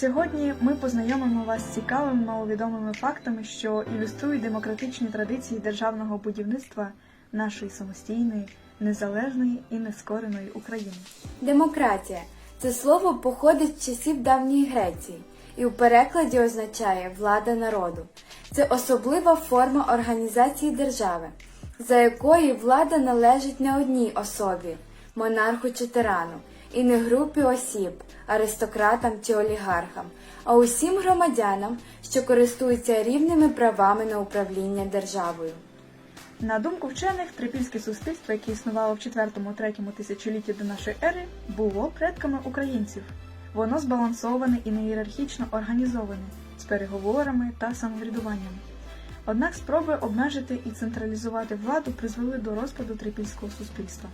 Сьогодні ми познайомимо вас з цікавими маловідомими фактами, що ілюструють демократичні традиції державного будівництва нашої самостійної, незалежної і нескореної України. Демократія це слово походить з часів давньої Греції і у перекладі означає влада народу. Це особлива форма організації держави, за якої влада належить не одній особі, монарху чи тирану, і не групі осіб, аристократам чи олігархам, а усім громадянам, що користуються рівними правами на управління державою. На думку вчених, трипільське суспільство, яке існувало в 4-3 тисячолітті до нашої ери, було предками українців. Воно збалансоване і не ієрархічно організоване, з переговорами та самоврядуванням. Однак спроби обмежити і централізувати владу призвели до розпаду трипільського суспільства.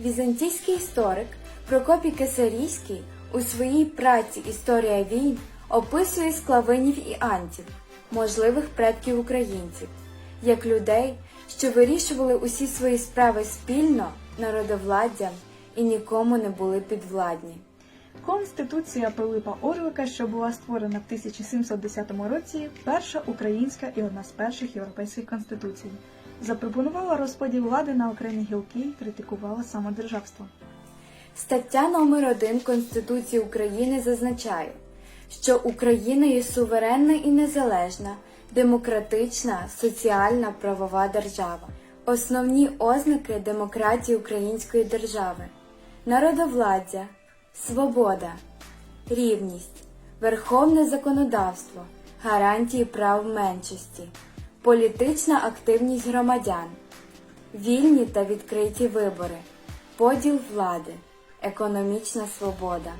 Візантійський історик Прокопій Кесарійський у своїй праці Історія війн описує склавинів і антів, можливих предків українців, як людей, що вирішували усі свої справи спільно, народовладдям і нікому не були підвладні. Конституція Пилипа Орлика, що була створена в 1710 році, перша українська і одна з перших європейських конституцій, запропонувала розподіл влади на окремі гілки і критикувала самодержавство. Стаття номер 1 Конституції України зазначає, що Україна є суверенна і незалежна, демократична, соціальна правова держава. Основні ознаки демократії української держави: народовладдя, свобода, рівність, верховне законодавство, гарантії прав меншості, політична активність громадян, вільні та відкриті вибори, поділ влади, економічна свобода.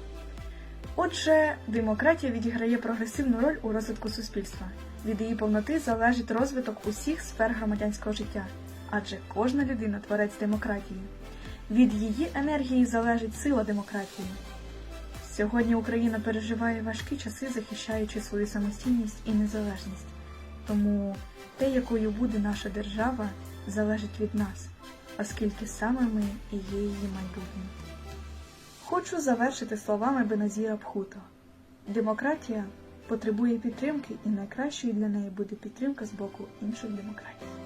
Отже, демократія відіграє прогресивну роль у розвитку суспільства. Від її повноти залежить розвиток усіх сфер громадянського життя, адже кожна людина творець демократії. Від її енергії залежить сила демократії. Сьогодні Україна переживає важкі часи, захищаючи свою самостійність і незалежність. Тому те, якою буде наша держава, залежить від нас, оскільки саме ми і є її майбутнім. Хочу завершити словами Беназіра Пхуто. Демократія потребує підтримки, і найкращою для неї буде підтримка з боку інших демократій.